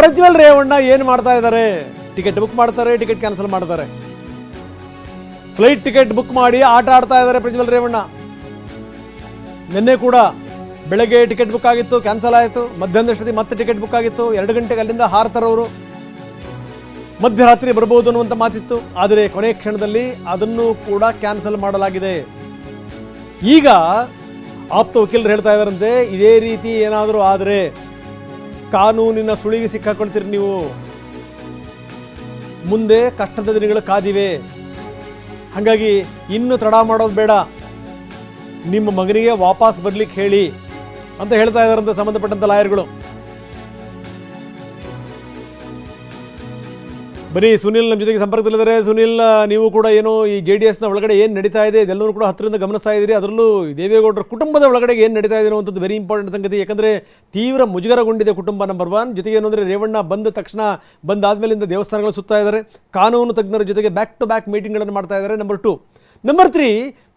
ಪ್ರಜ್ವಲ್ ರೇವಣ್ಣ ಏನು ಮಾಡ್ತಾ ಇದ್ದಾರೆ? ಟಿಕೆಟ್ ಬುಕ್ ಮಾಡ್ತಾರೆ, ಟಿಕೆಟ್ ಕ್ಯಾನ್ಸಲ್ ಮಾಡ್ತಾರೆ. ಫ್ಲೈಟ್ ಟಿಕೆಟ್ ಬುಕ್ ಮಾಡಿ ಆಟ ಆಡ್ತಾ ಇದ್ದಾರೆ ಪ್ರಜ್ವಲ್ ರೇವಣ್ಣ. ನಿನ್ನೆ ಕೂಡ ಬೆಳಗ್ಗೆ ಟಿಕೆಟ್ ಬುಕ್ ಆಗಿತ್ತು ಕ್ಯಾನ್ಸಲ್ ಆಯಿತು. ಮಧ್ಯಾಹ್ನದಷ್ಟೊತ್ತಿಗೆ ಮತ್ತೆ ಟಿಕೆಟ್ ಬುಕ್ ಆಗಿತ್ತು. ಎರಡು ಗಂಟೆಗೆ ಅಲ್ಲಿಂದ ಹಾರ್ತಾರವರು. ಮಧ್ಯರಾತ್ರಿ ಬರ್ಬೋದು ಅನ್ನುವಂಥ ಮಾತಿತ್ತು. ಆದರೆ ಕೊನೆ ಕ್ಷಣದಲ್ಲಿ ಅದನ್ನು ಕೂಡ ಕ್ಯಾನ್ಸಲ್ ಮಾಡಲಾಗಿದೆ. ಈಗ ಆಪ್ತ ವಕೀಲರು ಹೇಳ್ತಾ ಇದ್ದಾರಂತೆ, ಇದೇ ರೀತಿ ಏನಾದರೂ ಆದರೆ ಕಾನೂನಿನ ಸುಳಿಗೆ ಸಿಕ್ಕಾಕೊಳ್ತೀರಿ ನೀವು. ಮುಂದೆ ಕಷ್ಟದ ದಿನಗಳು ಕಾದಿವೆ. ಹಾಗಾಗಿ ಇನ್ನು ತಡ ಮಾಡೋದು ಬೇಡ. ನಿಮ್ಮ ಮಗನಿಗೆ ವಾಪಸ್ ಬರ್ಲಿಕ್ಕೆ ಹೇಳಿ ಅಂತ ಹೇಳ್ತಾ ಇದ್ದಾರಂತೆ ಸಂಬಂಧಪಟ್ಟಂತ ಲಾಯರ್ಗಳು. ಬನ್ನಿ, ಸುನಿಲ್ ನಮ್ಮ ಜೊತೆಗೆ ಸಂಪರ್ಕದಲ್ಲಿದ್ದಾರೆ. ಸುನಿಲ್ ನೀವು ಕೂಡ ಏನು ಈ ಜೆ ಡಿ ಎಸ್ನ ಒಳಗಡೆ ಏನು ನಡೀತಾ ಇದೆ? ಇದೆಲ್ಲರೂ ಕೂಡ ಹತ್ತಿರದಿಂದ ಗಮನಿಸ್ತಾ ಇದ್ದೀರಿ. ಅದರಲ್ಲೂ ದೇವೇಗೌಡರ ಕುಟುಂಬದ ಒಳಗಡೆ ಏನು ನಡೀತಾ ಇದೆ ಅನ್ನುವಂಥದ್ದು ವೆರಿ ಇಂಪಾರ್ಟೆಂಟ್ ಸಂಗತಿ. ಯಾಕಂದರೆ ತೀವ್ರ ಮುಜುಗರಗೊಂಡಿದೆ ಕುಟುಂಬ ನಂಬರ್ ಒನ್ ಜೊತೆಗೆ ಏನು ರೇವಣ್ಣ ಬಂದ ತಕ್ಷಣ ಬಂದಾದ್ಮೇಲಿಂದ ದೇವಸ್ಥಾನಗಳು ಸುತ್ತಾ ಇದ್ದಾರೆ. ಕಾನೂನು ತಜ್ಞರ ಜೊತೆಗೆ ಬ್ಯಾಕ್ ಟು ಬ್ಯಾಕ್ ಮೀಟಿಂಗ್ಗಳನ್ನು ಮಾಡ್ತಾ ಇದ್ದಾರೆ. Number two number three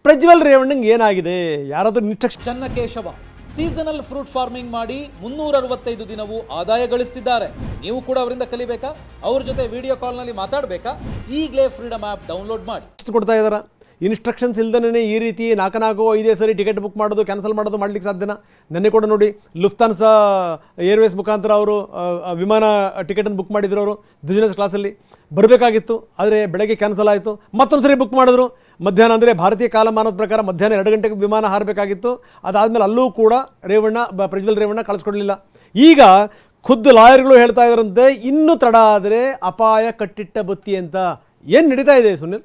Prajwal ರೇವಣ್ಣಂಗೆ ಏನಾಗಿದೆ? ಯಾರಾದರೂ ನಿಕ್ಷ ಚನ್ನಕೇಶವ. ಸೀಸನಲ್ ಫ್ರೂಟ್ ಫಾರ್ಮಿಂಗ್ ಮಾಡಿ ಮುನ್ನೂರ ಅರವತ್ತೈದು ದಿನವೂ ಆದಾಯ ಗಳಿಸ್ತಿದ್ದಾರೆ. ನೀವು ಕೂಡ ಅವರಿಂದ ಕಲಿಬೇಕಾ? ಅವ್ರ ಜೊತೆ ವಿಡಿಯೋ ಕಾಲ್ನಲ್ಲಿ ಮಾತಾಡಬೇಕಾ? ಈಗಲೇ ಫ್ರೀಡಮ್ ಆ್ಯಪ್ ಡೌನ್ಲೋಡ್ ಮಾಡಿ. ಕೊಡ್ತಾ ಇದ್ದಾರಾ? ಇನ್ಸ್ಟ್ರಕ್ಷನ್ಸ್ ಇಲ್ದೇ ಈ ರೀತಿ ನಾಲ್ಕು ಐದೇ ಸರಿ ಟಿಕೆಟ್ ಬುಕ್ ಮಾಡೋದು ಕ್ಯಾನ್ಸಲ್ ಮಾಡೋದು ಮಾಡ್ಲಿಕ್ಕೆ ಸಾಧ್ಯನಾ? ನೆನ್ನೆ ಕೂಡ ನೋಡಿ ಲುಫ್ತಾನ್ಸ ಏರ್ವೇಸ್ ಮುಖಾಂತರ ಅವರು ವಿಮಾನ ಟಿಕೆಟನ್ನು ಬುಕ್ ಮಾಡಿದ್ರು ಅವರು ಬಿಸ್ನೆಸ್ ಕ್ಲಾಸಲ್ಲಿ ಬರಬೇಕಾಗಿತ್ತು, ಆದರೆ ಬೆಳಗ್ಗೆ ಕ್ಯಾನ್ಸಲ್ ಆಯಿತು. ಮತ್ತೊಂದು ಸರಿ ಬುಕ್ ಮಾಡಿದ್ರು. ಮಧ್ಯಾಹ್ನ ಅಂದರೆ ಭಾರತೀಯ ಕಾಲಮಾನದ ಪ್ರಕಾರ ಮಧ್ಯಾಹ್ನ ಎರಡು ಗಂಟೆಗೆ ವಿಮಾನ ಹಾರಬೇಕಾಗಿತ್ತು. ಅದಾದಮೇಲೆ ಅಲ್ಲೂ ಕೂಡ ರೇವಣ್ಣ ಪ್ರಜ್ವಲ್ ರೇವಣ್ಣ ಕಳಿಸ್ಕೊಡ್ಲಿಲ್ಲ. ಈಗ ಖುದ್ದು ಲಾಯರ್ಗಳು ಹೇಳ್ತಾ ಇದ್ರಂತೆ, ಇನ್ನೂ ತಡ ಆದರೆ ಅಪಾಯ ಕಟ್ಟಿಟ್ಟ ಬತ್ತಿ ಅಂತ. ಏನು ನಡೀತಾ ಇದೆ ಸುನಿಲ್?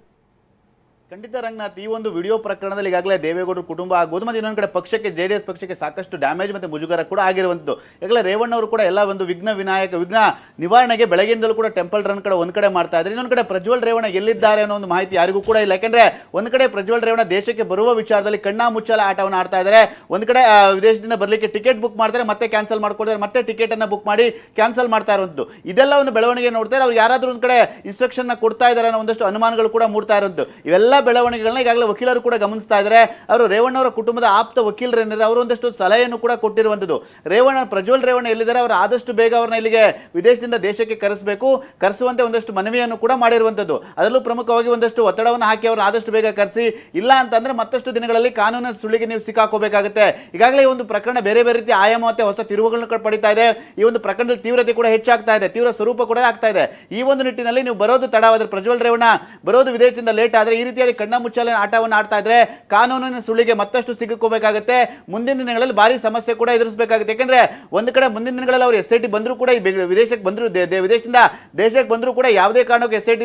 ಖಂಡಿತ ರಂಗನಾಥ್, ಈ ಒಂದು ವಿಡಿಯೋ ಪ್ರಕರಣದಲ್ಲಿ ಈಗಾಗಲೇ ದೇವೇಗೌಡರು ಕುಟುಂಬ ಆಗ್ಬೋದು, ಮತ್ತು ಇನ್ನೊಂದು ಕಡೆ ಪಕ್ಷಕ್ಕೆ, ಜೆ ಡಿ ಎಸ್ ಪಕ್ಷಕ್ಕೆ ಸಾಕಷ್ಟು ಡ್ಯಾಮೇಜ್ ಮತ್ತು ಮುಜುಗರ ಕೂಡ ಆಗಿರುವಂಥದ್ದು. ಈಗಾಗಲೇ ರೇವಣ್ಣವರು ಕೂಡ ಎಲ್ಲ ಒಂದು ವಿಘ್ನ ವಿನಾಯಕ, ವಿಘ್ನ ನಿವಾರಣೆಗೆ ಬೆಳಗ್ಗೆಯಿಂದಲೂ ಕೂಡ ಟೆಂಪಲ್ ರನ್ ಕಡೆ ಒಂದು ಕಡೆ ಮಾಡ್ತಾ ಇದ್ದಾರೆ. ಇನ್ನೊಂದು ಕಡೆ ಪ್ರಜ್ವಲ್ ರೇವಣ್ಣ ಎಲ್ಲಿದ್ದಾರೆ ಅನ್ನೋ ಒಂದು ಮಾಹಿತಿ ಯಾರಿಗೂ ಕೂಡ ಇಲ್ಲ. ಯಾಕೆಂದ್ರೆ ಒಂದು ಕಡೆ ಪ್ರಜ್ವಲ್ ರೇವಣ್ಣ ದೇಶಕ್ಕೆ ಬರುವ ವಿಚಾರದಲ್ಲಿ ಕಣ್ಣ ಮುಚ್ಚಲ ಆಟವನ್ನು ಆಡ್ತಾ ಇದ್ದಾರೆ. ಒಂದು ಕಡೆ ವಿದೇಶದಿಂದ ಬರಲಿಕ್ಕೆ ಟಿಕೆಟ್ ಬುಕ್ ಮಾಡ್ತಾರೆ, ಮತ್ತೆ ಕ್ಯಾನ್ಸಲ್ ಮಾಡ್ಕೊಡ್ತಾರೆ, ಮತ್ತೆ ಟಿಕೆಟ್ ಅನ್ನ ಬುಕ್ ಮಾಡಿ ಕ್ಯಾನ್ಸಲ್ ಮಾಡ್ತಾ ಇರುವಂಥದ್ದು. ಇದೆಲ್ಲ ಒಂದು ಬೆಳವಣಿಗೆ ನೋಡ್ತಾರೆ ಅವ್ರು ಯಾರಾದರೂ ಒಂದು ಕಡೆ ಇನ್ಸ್ಟ್ರಕ್ಷನ್ ಕೊಡ್ತಾ ಇದ್ದಾರೆ ಅನ್ನೋ ಒಂದಷ್ಟು ಅನುಮಾನಗಳು ಕೂಡ ಮೂಡ್ತಾ ಇರುವಂಥದ್ದು. ಇವೆಲ್ಲ ಬೆಳವಣಿಗೆಗಳನ್ನ ಈಗಾಗಲೇ ವಕೀಲರು ಕೂಡ ಗಮನಿಸ್ತಾ ಇದ್ದಾರೆ. ಅವರು ರೇವಣ್ಣ ಅವರ ಕುಟುಂಬದ ಆಪ್ತ ವಕೀಲರು ಏನಿದೆ ಅವರು ಒಂದಷ್ಟು ಸಲಹೆಯನ್ನು ಕೂಡ ಕೊಟ್ಟಿರುವಂಥದ್ದು. ರೇವಣ್ಣ, ಪ್ರಜ್ವಲ್ ರೇವಣ್ಣ ಎಲ್ಲಿದ್ದಾರೆ, ಅವರು ಆದಷ್ಟು ಬೇಗ ಅವ್ರನ್ನ ಇಲ್ಲಿಗೆ ವಿದೇಶದಿಂದ ದೇಶಕ್ಕೆ ಕರೆಸಬೇಕು. ಕರೆಸುವಂತೆ ಒಂದಷ್ಟು ಮನವಿಯನ್ನು ಕೂಡ ಮಾಡಿರುವಂಥದ್ದು. ಅದರಲ್ಲೂ ಪ್ರಮುಖವಾಗಿ ಒಂದಷ್ಟು ಒತ್ತಡವನ್ನು ಹಾಕಿ ಅವರು ಆದಷ್ಟು ಬೇಗ ಕರೆಸಿ. ಇಲ್ಲ ಅಂತಂದ್ರೆ ಮತ್ತಷ್ಟು ದಿನಗಳಲ್ಲಿ ಕಾನೂನಿನ ಸುಳಿಗೆ ನೀವು ಸಿಕ್ಕಾಕೋಬೇಕಾಗುತ್ತೆ. ಈಗಾಗಲೇ ಈ ಒಂದು ಪ್ರಕರಣ ಬೇರೆ ಬೇರೆ ರೀತಿ ಆಯಾಮ ಮತ್ತೆ ಹೊಸ ತಿರುವುಗಳನ್ನು ಪಡಿತಾ ಇದೆ. ಈ ಒಂದು ಪ್ರಕರಣದಲ್ಲಿ ತೀವ್ರತೆ ಕೂಡ ಹೆಚ್ಚಾಗ್ತಾ ಇದೆ. ತೀವ್ರ ಸ್ವರೂಪ ಕೂಡ ಆಗ್ತಾ ಇದೆ. ಈ ಒಂದು ನಿಟ್ಟಿನಲ್ಲಿ ನೀವು ಬರೋದು ತಡವಾದರೆ ಪ್ರಜ್ವಲ್ ರೇವಣ್ಣ, ಬರೋದು ವಿದೇಶದಿಂದ ಲೇಟ್ ಆದರೆ ಈ ರೀತಿಯಾಗಿ ಕಣ್ಣ ಮುಚ್ಚಾಲೆ ಆಟವನ್ನು ಆಡ್ತಾ ಇದ್ರೆ ಕಾನೂನಿನ ಸುಳಿಗೆ ಮತ್ತಷ್ಟು ಸಿಕ್ಕಿಕೋಬೇಕಾಗುತ್ತೆ ಮುಂದಿನ ದಿನಗಳಲ್ಲಿ ಭಾರಿ ಸಮಸ್ಯೆ ಕೂಡ ಎದುರಿಸಬೇಕಾಗುತ್ತೆ. ಯಾಕಂದ್ರೆ ಒಂದು ಕಡೆ ಮುಂದಿನ ದಿನಗಳಲ್ಲಿ ಅವರು ಎಸ್ ಐ ಟಿ ಬಂದರೂ ಕೂಡ ವಿದೇಶಕ್ಕೆ ಬಂದರೂ ವಿದೇಶದಿಂದ, ದೇಶಕ್ಕೆ ಬಂದರೂ ಕೂಡ ಯಾವುದೇ ಕಾರಣಕ್ಕೂ ಎಸ್ ಐ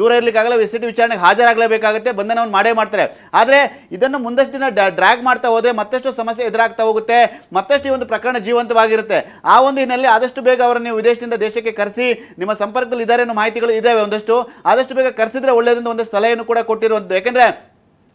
ದೂರ ಇರಲಿಕ್ಕಾಗಲ್ಲ ಎಸ್ ಐ ಟಿ ವಿಚಾರಣೆಗೆ ಹಾಜರಾಗಲೇಬೇಕಾಗುತ್ತೆ, ಬಂಧನವನ್ನು ಮಾಡೇ ಮಾಡ್ತಾರೆ. ಆದರೆ ಇದನ್ನು ಮುಂದಷ್ಟು ದಿನ ಡ್ರ್ಯಾಗ್ ಮಾಡ್ತಾ ಹೋದರೆ ಮತ್ತಷ್ಟು ಸಮಸ್ಯೆ ಎದುರಾಗ್ತಾ ಹೋಗುತ್ತೆ, ಮತ್ತಷ್ಟು ಈ ಒಂದು ಪ್ರಕರಣ ಜೀವಂತವಾಗಿರುತ್ತೆ. ಆ ಒಂದು ಹಿನ್ನೆಲೆ ಆದಷ್ಟು ಬೇಗ ಅವರನ್ನು ನೀವು ವಿದೇಶದಿಂದ ದೇಶಕ್ಕೆ ಕರೆಸಿ, ನಿಮ್ಮ ಸಂಪರ್ಕದಲ್ಲಿ ಇದ್ದಾರೆ ಅನ್ನೋ ಮಾಹಿತಿಗಳು ಇದಾವೆ ಒಂದಷ್ಟು. ಆದಷ್ಟು ಬೇಗ ಕರೆಸಿದ್ರೆ ಒಳ್ಳೆಯದೊಂದು ಒಂದಷ್ಟು ಸಲಹೆಯನ್ನು ಕೂಡ ಕೊಟ್ಟಿರುವಂಥದ್ದು ಯಾಕೆಂದರೆ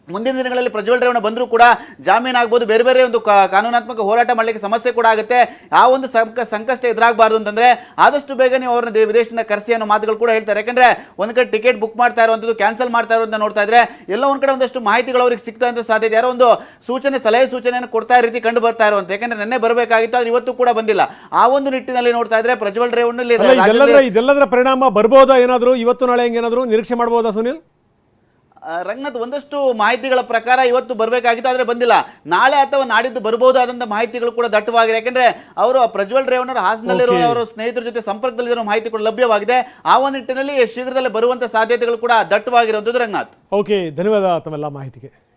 ಮುಂದಿನ ದಿನಗಳಲ್ಲಿ ಪ್ರಜ್ವಲ್ ರೇವಣ್ಣ ಬಂದರೂ ಕೂಡ ಜಾಮೀನು ಆಗ್ಬೋದು ಬೇರೆ ಬೇರೆ ಒಂದು ಕಾನೂನಾತ್ಮಕ ಹೋರಾಟ ಮಾಡಲಿಕ್ಕೆ ಸಮಸ್ಯೆ ಕೂಡ ಆಗುತ್ತೆ. ಆ ಒಂದು ಸಂಕ ಸಂಕಷ್ಟ ಎದುರಾಗಬಾರ್ದು ಅಂತಂದ್ರೆ ಆದಷ್ಟು ಬೇಗ ನೀವು ಅವ್ರನ್ನ ವಿದೇಶದಿಂದ ಕರೆಸಿ ಅನ್ನೋ ಮಾತುಗಳು ಕೂಡ ಹೇಳ್ತಾರೆ. ಯಾಕಂದ್ರೆ ಒಂದು ಕಡೆ ಟಿಕೆಟ್ ಬುಕ್ ಮಾಡ್ತಾ ಇರುವಂಥದ್ದು ಕ್ಯಾನ್ಸಲ್ ಮಾಡ್ತಾ ಇರೋದನ್ನ ನೋಡ್ತಾ ಇದ್ರೆ ಎಲ್ಲ ಒಂದು ಕಡೆ ಒಂದಷ್ಟು ಮಾಹಿತಿಗಳು ಅವ್ರಿಗೆ ಸಿಗ್ತಾ ಅಂತ ಸಾಧ್ಯತೆ. ಯಾರೋ ಒಂದು ಸೂಚನೆ ಸಲಹೆ ಸೂಚನೆಯನ್ನು ಕೊಡ್ತಾ ರೀತಿ ಕಂಡು ಬರ್ತಾ ಇರುವಂತ. ಯಾಕಂದ್ರೆ ನಿನ್ನೆ ಬರಬೇಕಾಗಿತ್ತು ಆದ್ರೆ ಇವತ್ತು ಕೂಡ ಬಂದಿಲ್ಲ. ಆ ಒಂದು ನಿಟ್ಟಿನಲ್ಲಿ ನೋಡ್ತಾ ಇದ್ರೆ ಪ್ರಜ್ವಲ್ ರೇವಣ್ಣ ಇದೆಲ್ಲದರ ಪರಿಣಾಮ ಬರ್ಬೋದಾ ಏನಾದರೂ? ಇವತ್ತು ನಾಳೆ ಹೆಂಗೇನಾದರೂ ನಿರೀಕ್ಷೆ ಮಾಡ್ಬೋದಾ ಸುನಿಲ್? ರಂಗನಾಥ್ ಒಂದಷ್ಟು ಮಾಹಿತಿಗಳ ಪ್ರಕಾರ ಇವತ್ತು ಬರಬೇಕಾಗಿತ್ತು ಆದರೆ ಬಂದಿಲ್ಲ. ನಾಳೆ ಅಥವಾ ನಾಡಿದ್ದು ಬರಬಹುದಾದಂಥ ಮಾಹಿತಿಗಳು ಕೂಡ ದಟ್ಟವಾಗಿದೆ. ಯಾಕೆಂದರೆ ಅವರು ಪ್ರಜ್ವಲ್ ರೇವಣ್ಣರ ಹಾಸನಲ್ಲಿರುವ Okay. ಅವರ ಸ್ನೇಹಿತರ ಜೊತೆ ಸಂಪರ್ಕದಲ್ಲಿರುವ ಮಾಹಿತಿ ಕೂಡ ಲಭ್ಯವಾಗಿದೆ. ಆ ಒಂದು ನಿಟ್ಟಿನಲ್ಲಿ ಶೀಘ್ರದಲ್ಲೇ ಬರುವಂಥ ಸಾಧ್ಯತೆಗಳು ಕೂಡ ದಟ್ಟವಾಗಿರುವಂಥದ್ದು ರಂಗನಾಥ್. ಓಕೆ ಧನ್ಯವಾದ ತಮ್ಮೆಲ್ಲ ಮಾಹಿತಿಗೆ.